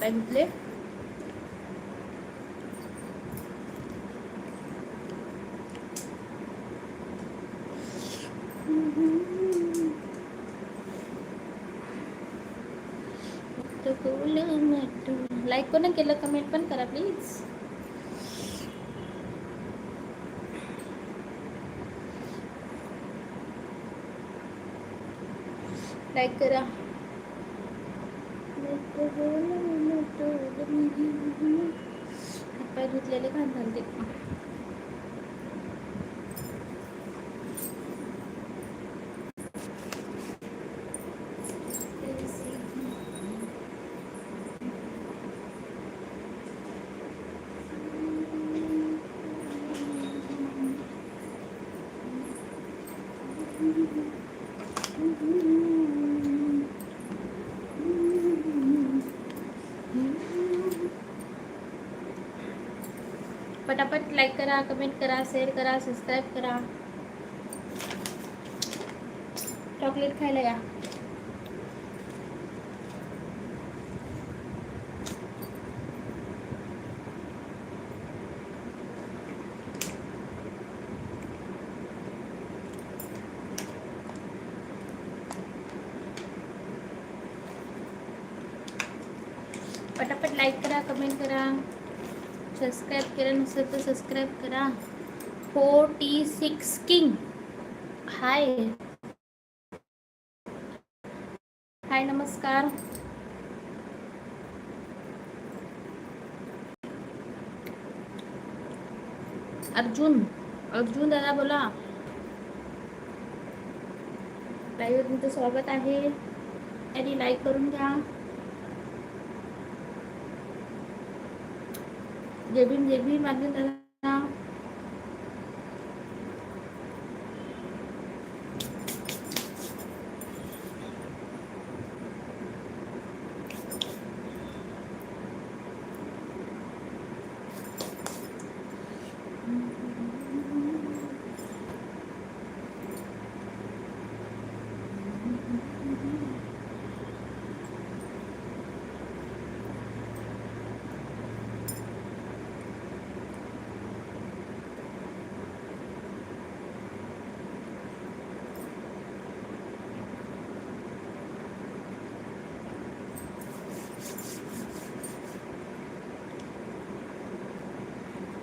जरा धुतले लाईक कोण केलं कमेंट पण करा प्लीज लाईक करा. हातपाय धुतलेले घाण घालते पटापट लाईक करा कमेंट करा शेअर करा सबस्क्राईब करा. चॉकलेट खायला या. केलं नसेल तर सबस्क्राईब करा। Forty six king hi hi नमस्कार। अर्जुन अर्जुन दादा बोला। लाईव्ह तुमचं स्वागत आहे. आणि लाईक करून घ्या. जय भीम जय भीम अर्जुन दादा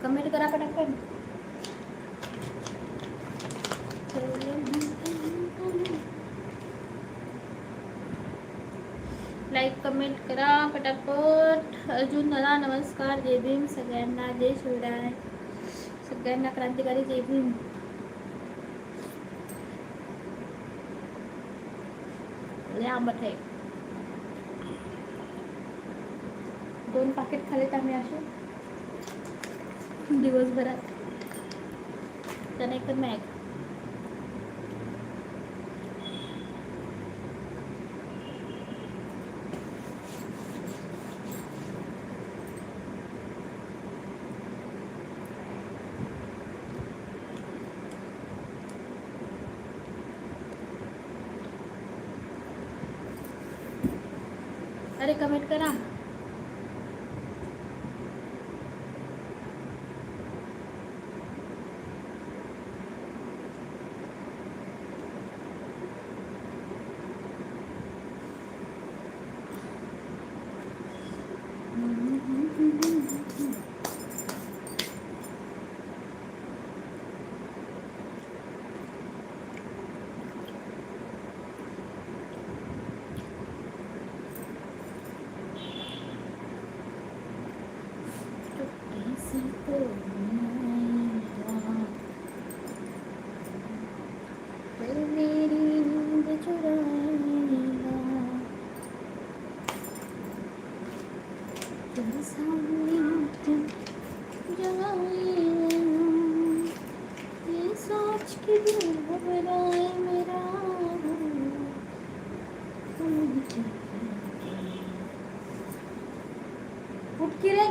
कमेंट करा पटापट. लाईक कमेंट करा पटापट. अर्जुन दादा नमस्कार. जय भीम. सगळ्यांना जय शिवराय. सगळ्यांना क्रांतिकारी जय भीम. आंबट आहे. दोन पाकिट खालेत आम्ही असे. दिवसभरात. त्याने एक मॅग. अरे कमेंट करा.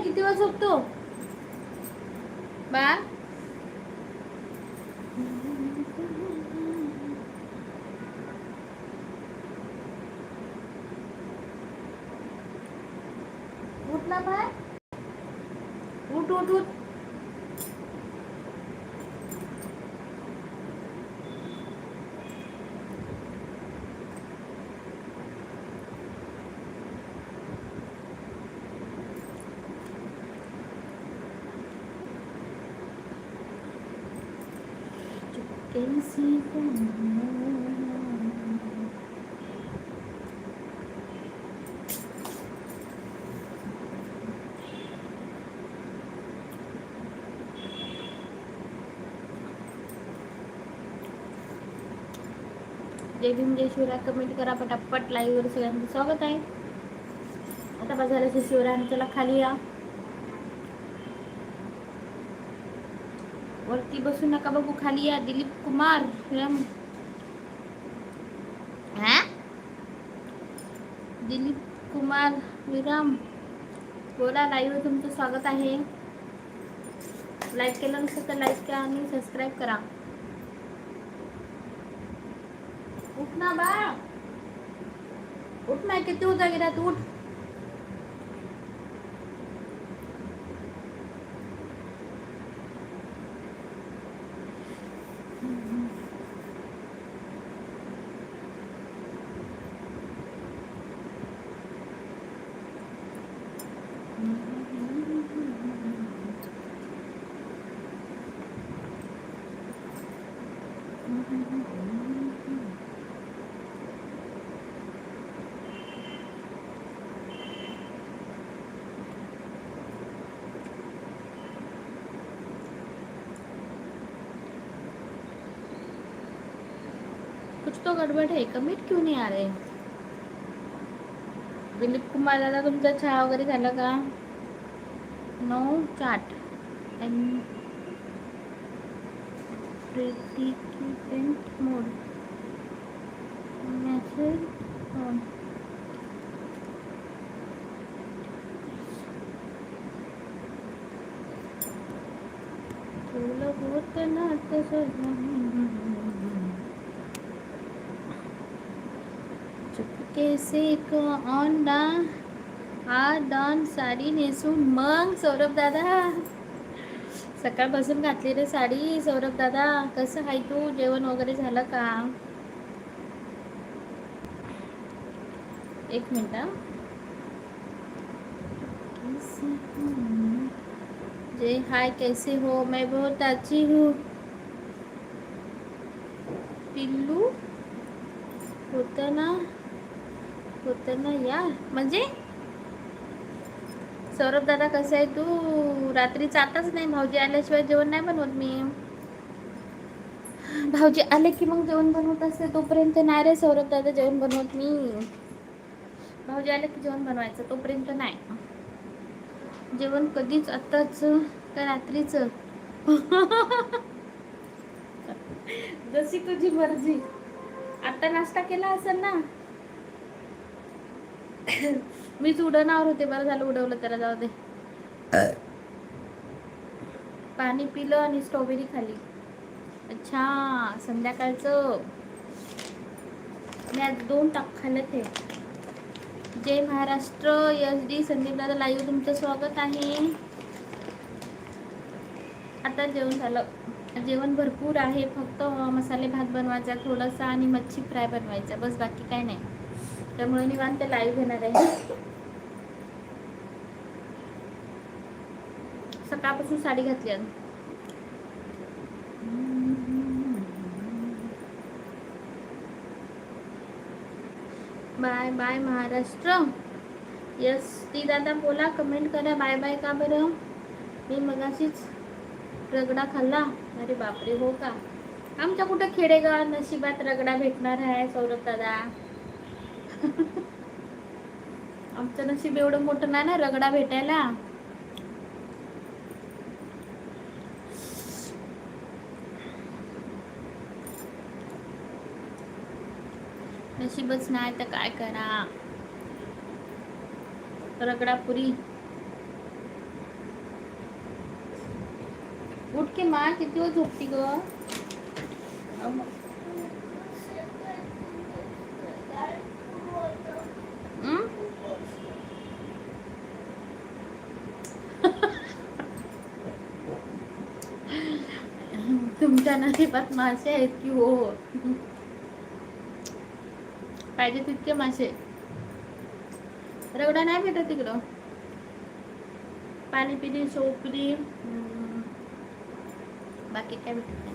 किती वाजता झोपतो बा उठ ना बाय उठ उठ उठ कैसी जय भीम जय शिवराय कमेंट करा पटापट लाईव्ह वर सगळ्यांचं स्वागत आहे. आता बाजाराचे शिवराय चला खाली या वरती बसू नका बघू खाली या दिलीप कुमार रम हा? दिलीप कुमार विराम बोला लाईव्ह तुमचं स्वागत आहे लाईक केलं नसेल तर लाईक करा आणि सबस्क्राईब करा उठ ना बा उठ ना किती होता तू उठ तो गडबड है कमीट क्यों नहीं आ रहे दिलीप कुमार दादा तुमचा चहा वगैरे झाला का? No chat. And print mode. Message on. तुला होत ना तसं कैसे को ऑन डा हा डॉन साडी नेसून मग सौरभ दादा। सकाळपासून घातली रे साडी सौरभ दादा. कसं आहे तू? जेवण वगैरे झालं का? एक मिनिट हो? जे हाय कैसे हो? मैं बहुत अच्छी हूँ। पिल्लू? होता ना? होतं ना यार म्हणजे? सौरभ दादा कसं आहे तू रात्री आताच नाही. भाऊजी आल्याशिवाय जेवण नाही बनवत मी. भाऊजी आले की मग जेवण बनवत असते. तोपर्यंत नाही रे सौरभ दादा जेवण बनवत मी. भाऊजी आले की जेवण बनवायचं. तोपर्यंत नाही. जेवण कधीच आत्ताच का रात्रीच? जशी तुझी मर्जी. आता नाश्ता केला असेल ना? मीच उडवणार होते बरं झालं उडवलं त्याला जाऊ दे. पाणी पिलं आणि स्ट्रॉबेरी खाली. अच्छा संध्याकाळचं. मी आज दोन टाक खाल्ले ते जय महाराष्ट्र यस डी संदीप दादा लाईव्ह तुमचं स्वागत आहे. आता जेवण झालं. जेवण भरपूर आहे फक्त मसाले भात बनवायचा थोडासा आणि मच्छी फ्राय बनवायचा. बस बाकी काय नाही. त्यामुळे निवांत लाईव्ह घेणार आहे. सकाळपासून साडी घातली आज बाय बाय महाराष्ट्र. यस ती दादा बोला कमेंट करा बाय बाय का बरं? मी मगाशीच रगडा खाल्ला. अरे बापरे हो का? आमच्या कुठं खेडेगाव नशिबात रगडा भेटणार आहे सौरभ दादा? आमचं नशीब एवढं मोठं नाही ना रगडा भेटायला. नशीबच नाही तर काय करा. रगडा पुरी. उठ की मा किती वेळ झोपती ग हं? तुमच्या नशिबात मासे आहेत की हो, हो पाहिजे तितके मासे. रगडा नाही भेटत तिकडं. पाणी पिली सोपली बाकी काय भेटत नाही.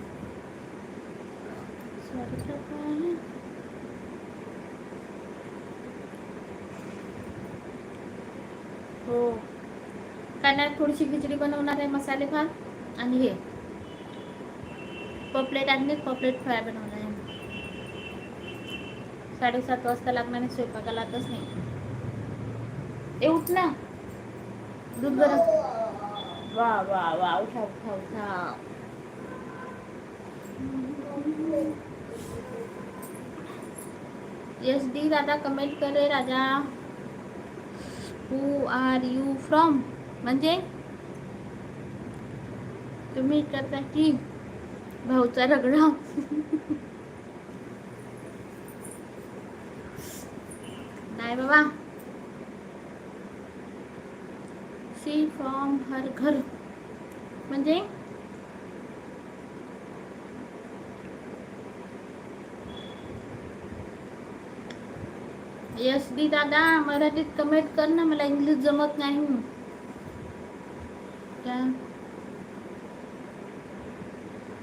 Sorry, हो. कांदा थोडीशी खिचडी बनवणार आहे मसाले भात आणि हे. पपलेट आणले पपलेट फ्राय बनवणार आहे साडेसात वाजता लागणार आहे स्वयंपाकाला आताच नाही। ए उठ ना दूध गरम। वा वा वा उठा उठा उठा। यस डी दादा कमेंट करे, राजा। हू आर यू फ्रॉम म्हणजे तुम्ही करता की भाऊचा रगडा. नाही बाबा. सी फ्रॉम हर घर. म्हणजे? यस डी दादा मराठीत कमेंट कर ना मला इंग्लिश जमत नाही क्या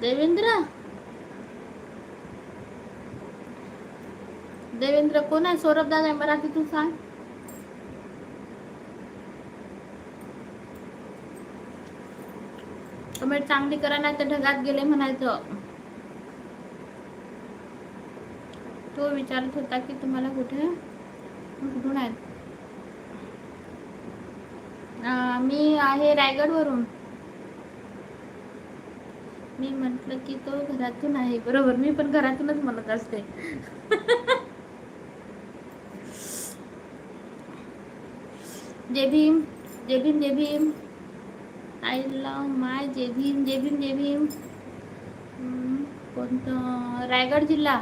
देवेंद्र? देवेंद्र कोण आहे? सौरभ दादा मराठीतून सांग. कमेंट चांगली करा नाही तर ढगात गेले म्हणायचं. तो विचारत होता की तुम्हाला कुठे? कुठून आहेत मी आहे रायगडवरून. मी म्हटलं की तो घरातून आहे बरोबर? मी पण घरातूनच म्हणत असते. जय भीम जय भीम जय भीम आय लव माय जय भीम जय भीम जय भीम कोणतं? रायगड जिल्हा.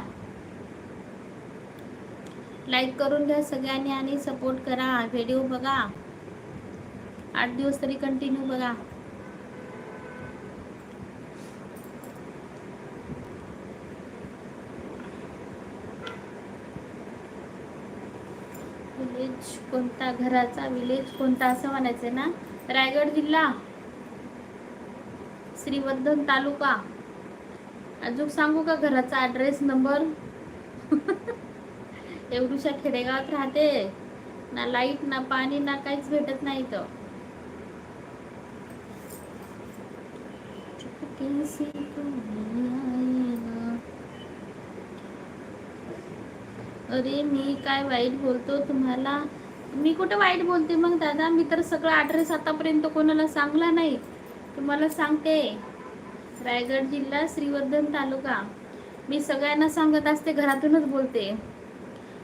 लाईक करून घ्या सगळ्यांनी आणि सपोर्ट करा. व्हिडिओ बघा. आठ दिवस तरी कंटिन्यू बघा. विलेज कोणता घराचा विलेज कोणता असं म्हणायचं ना? रायगड जिल्हा श्रीवर्धन तालुका. अजून सांगू का घराचा ॲड्रेस नंबर एवढूशा खेडेगावात राहते. ना लाइट ना पाणी ना काहीच भेटत नाही तर अरे मी काय वाईट बोलतो तुम्हाला? मी कुठं वाईट बोलते मग दादा? मी तर सगळं ॲड्रेस आतापर्यंत कोणाला सांगला नाही. तुम्हाला सांगते. रायगड जिल्हा श्रीवर्धन तालुका. मी सगळ्यांना सांगत असते घरातूनच बोलते.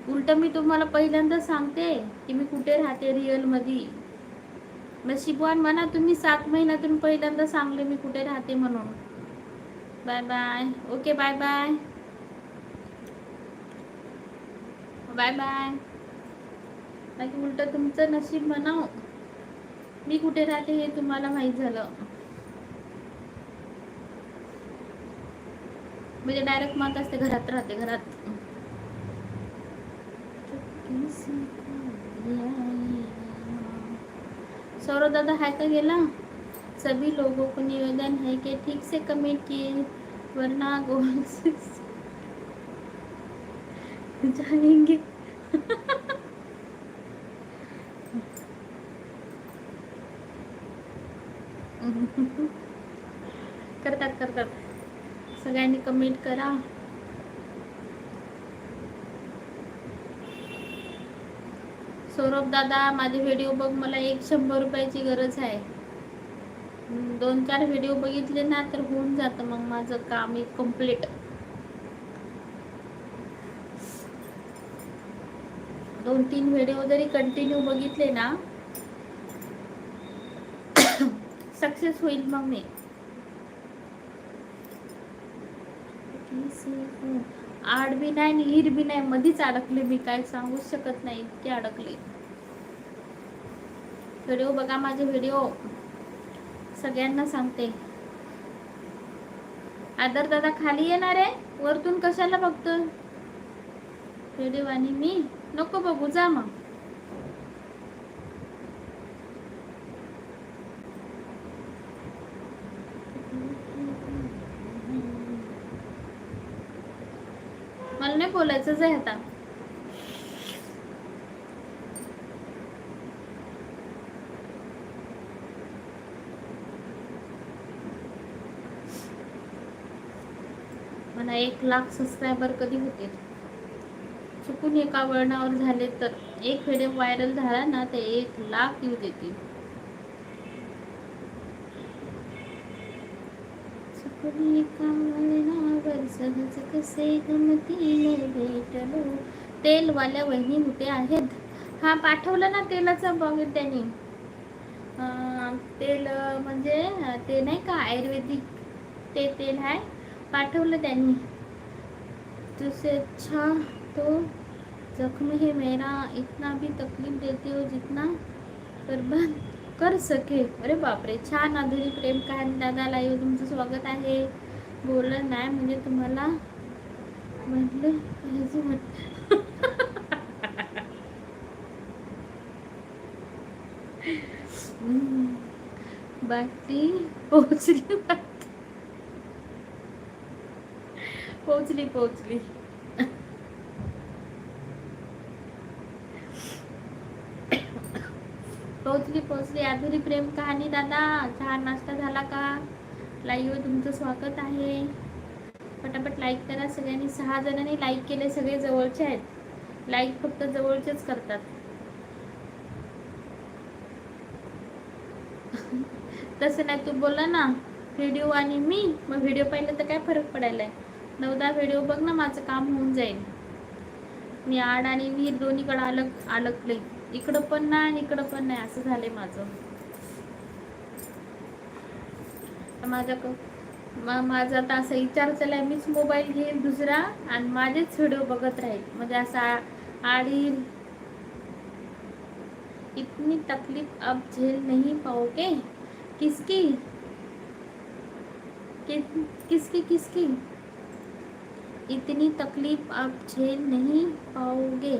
उलट मी तुम्हाला पहिल्यांदा सांगते की मी कुठे राहते रिअलमध्ये. नशिबवान म्हणा तुम्ही सात महिन्यातून पहिल्यांदा सांगले मी कुठे राहते म्हणून. Bye bye. Okay bye bye. Bye bye. बाकी उलट तुमचं नशीब म्हणाव. मी कुठे राहते हे तुम्हाला माहीत झालं. म्हणजे डायरेक्ट मत असते घरात राहते घरात. सौरव दादा हाय का गेला? सभी लोगों को निवेदन है कि ठीक से कमेंट किए वरना गोल से जाएंगे करतात करतात सगळ्यांनी कमेंट करा सौरभ दादा माझे व्हिडिओ बघ मला एक शंभर रुपयाची गरज आहे. दोन चार व्हिडिओ बघितले ना तर होऊन जातं. मग माझं काम एक कंप्लीट दोन तीन व्हिडिओ जरी कंटिन्यू बघितले ना सक्सेस होईल मग मी. आड बी नाही आणि हिर बी नाही मधीच अडकले मी काय सांगूच शकत नाही इतके अडकले. व्हिडिओ बघा माझे व्हिडिओ सगळ्यांना सांगते. आदर दादा खाली येणार आहे? वरतून कशाला बघतो व्हिडिओ आणि मी? नको बघू जा मग. मला नाही बोलायचंच आहे आता. मला एक लाख सबस्क्रायबर कधी होतील? चुकून एका वळणावर झाले तर एक व्हिडिओ व्हायरल झाला ना ते एक लाख व्ह्यूज देतील. चुकून एका वळणावर सहज कसे गमतीने भेटलो. तेलवाल्या वहिनी कुठे आहेत. हा पाठवलं ना तेलाचा बॉकेट त्यांनी. तेल म्हणजे ते नाही का आयुर्वेदिक ते तेल आहे. पाठवलं त्यांनी. तुझसे अच्छा तो जख्म है मेरा इतना भी तकलीफ देते हो जितना बर्बाद कर सके. अरे बापरे छान आधुरी प्रेम कहाणी दादा लाईव्ह तुमचं स्वागत आहे. बोललं नाही म्हणजे तुम्हाला म्हटलं पाहिजे म्हटलं. बाकी पोचली पोचली पोचली पोचली अधुरी प्रेम कहाणी दादा? चहा नाश्ता झाला का? लाईव्ह तुमचं स्वागत आहे. पटापट लाईक करा सगळ्यांनी. सहा जणांनी लाईक केले सगळे जवळचे आहेत. लाईक फक्त जवळचेच करतात. तसं नाही तू बोला ना. व्हिडिओ आणि मी मग व्हिडिओ पाहिलं तर काय फरक पडायलाय? नऊ दहा व्हिडिओ बघ ना माझं काम होऊन जाईल. मी आड आणि विहीर दोन्हीकडे अलग अलगले इकडं पण नाही आणि इकडं पण नाही असं झालंय माझं. माझ्या माझा आता असा विचार चाललाय मीच मोबाईल घेईल दुसरा आणि माझेच व्हिडिओ बघत राहील. म्हणजे असा आडी इतनी तकलीफ अब झेल नहीं पाओगे? किसकी? कि, किसकी किसकी? इतनी तकलीफ अब झेल नहीं पाओगे?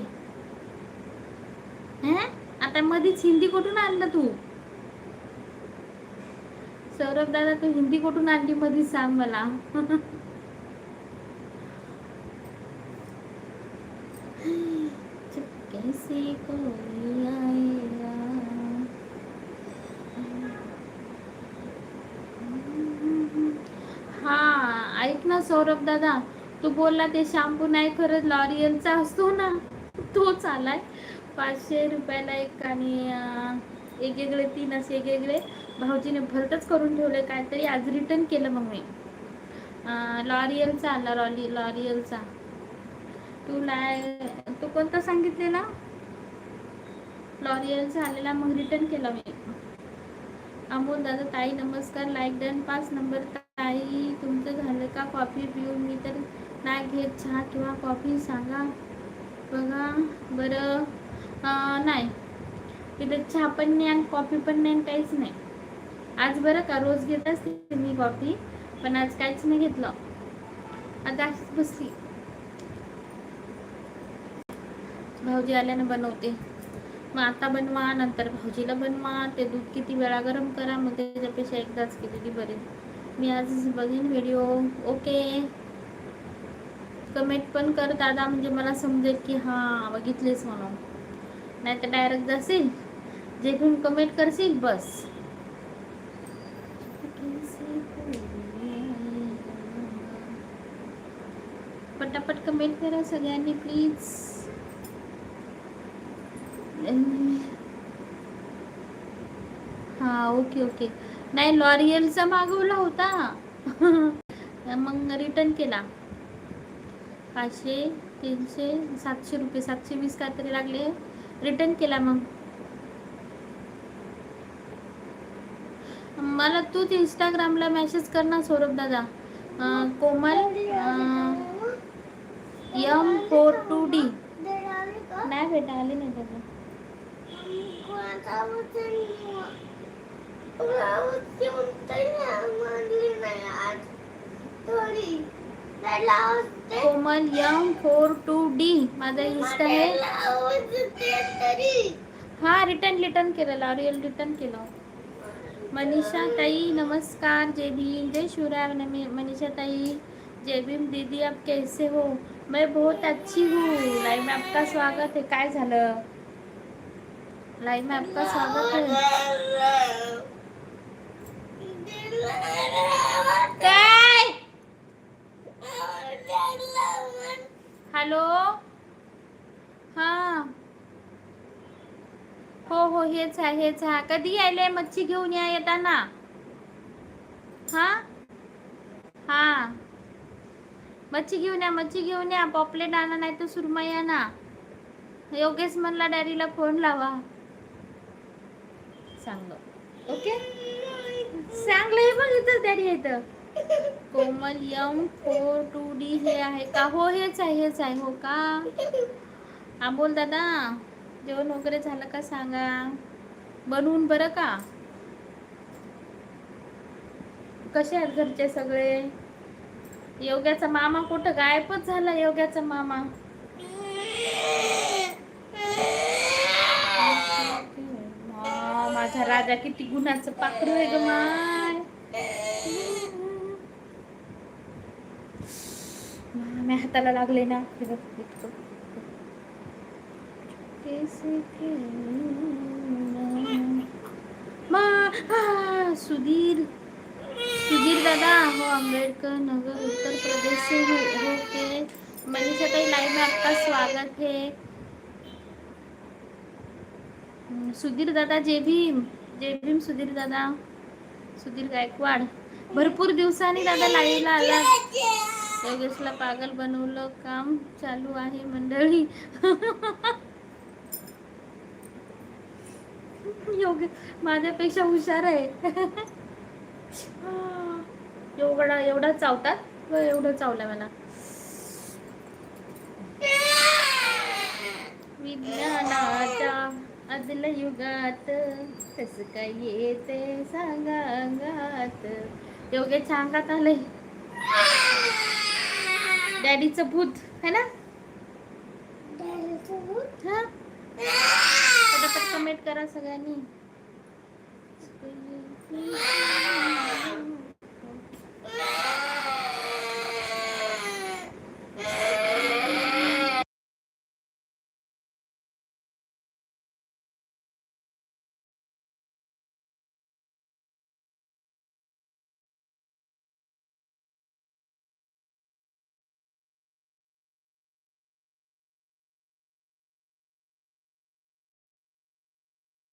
आता मधीच हिंदी कुठून आणलं तू? सौरभ दादा तू हिंदी कुठून आणली मधीच सांग मला. हा ऐक ना सौरभ दादा तू बोलला ते शॅम्पू नाही खरंच लॉरियलचा असतो ना तोच आलाय. पाचशे रुपयाला एक आणि वेगवेगळे तीन असे वेगवेगळे भाऊजीने भलतच करून ठेवले काहीतरी. आज रिटर्न केलं मग मी. लॉरियलचा आला लॉरी लॉरियलचा. तू लाय तू कोणता सांगितलेला? लॉरियलचा आलेला मग रिटर्न केला मी. अमोल दादा ताई नमस्कार. लाईक डन पाच नंबर ताई तुमचं झालं का कॉफी पिऊन मी तर नाही घेत. चहा किंवा कॉफी सांगा. बघा बरं. नाही. तिथे चहा पण नाही आणि कॉफी पण नाही आणि काहीच नाही. आज बरं का? रोज घेत असते मी कॉफी पण आज काहीच नाही घेतलं. आता अशीच बसली. भाऊजी आल्यानं बनवते. मग आता बनवा नंतर भाऊजीला बनवा. ते दूध किती वेळा गरम करा मग त्याच्यापेक्षा एकदाच केलेली बरी. मी आज बघेन व्हिडिओ ओके. कमेंट पण कर दादा म्हणजे मला समजेल की हां बघितलेच म्हणून. नाही तर डायरेक्ट जाशील. झेपून कमेंट करशील बस. पटापट कमेंट करा सगळ्यांनी प्लीज हा ओके ओके नाही लॉरियलचा मागवला होता. मग रिटर्न केला. पाचशे तीनशे सातशे रुपये सातशे वीस काहीतरी लागले. रिटर्न केला मग. मला तूच इंस्टाग्रामला मेसेज कर ना सौरभ दादा. Komal M four two D नाही बेटा आली नाही त्याला. Komal M four two D माझा इंस्टा आहे हा रिटर्न रिटर्न केलं लॉरियल रिटर्न केलं। मनीषा ताई नमस्कार जय भीम जय शिवराय मनीषा ताई जय भीम दीदी आप कैसे हो? मैं बहुत अच्छी हूँ। लाइव में आपका स्वागत है। काय झालं? लाइव में आपका स्वागत है। काय हॅलो? हा. हो हो हेच आहे हेच आहे. कधी यायले मच्छी घेऊन या येताना. हा? हा. मच्छी घेऊन या मच्छी घेऊन या. पॉपलेट आणा नाही तर सुरमई आणा योगेश म्हणला डॅडीला फोन लावा. चांगलं. ओके? चांगलं हे बघ इथं डॅडी इथं. Komal M four two D हे आहे का? हो हेच आहे हेच आहे. हो का? हा बोल दादा. जेवण वगैरे झालं का सांगा? बनवून बरं का? कसे आहेत घरचे सगळे? योग्याचा मामा कुठं? गायबच झाला योग्याचा मामा. माझा राजा किती गुणाचं पाखरू आहे ग मा. मी हाताला लागले ना हे बघ, इतकं. सुधीर सुधीर दादा हो आंबेडकर नगर उत्तर प्रदेश से हो, हो ओके मनीषा ताई लाइव में आपका स्वागत है सुधीर दादा जय भीम जय भीम सुधीर दादा सुधीर गायकवाड भरपूर दिवसांनी दादा लाईव्हला आला योगेशला पागल बनवलं काम चालू आहे मंडळी. योगे माझ्यापेक्षा हुशार आहे. एवढा एवढा चावतात? एवढं चावलं मला. विज्ञानाच्या आदल्या युगात कस काय येते सांगात योगे छांगाच आले. डॅडीचं भूत है ना? हा. पटापट कमेंट करा सगळ्यांनी.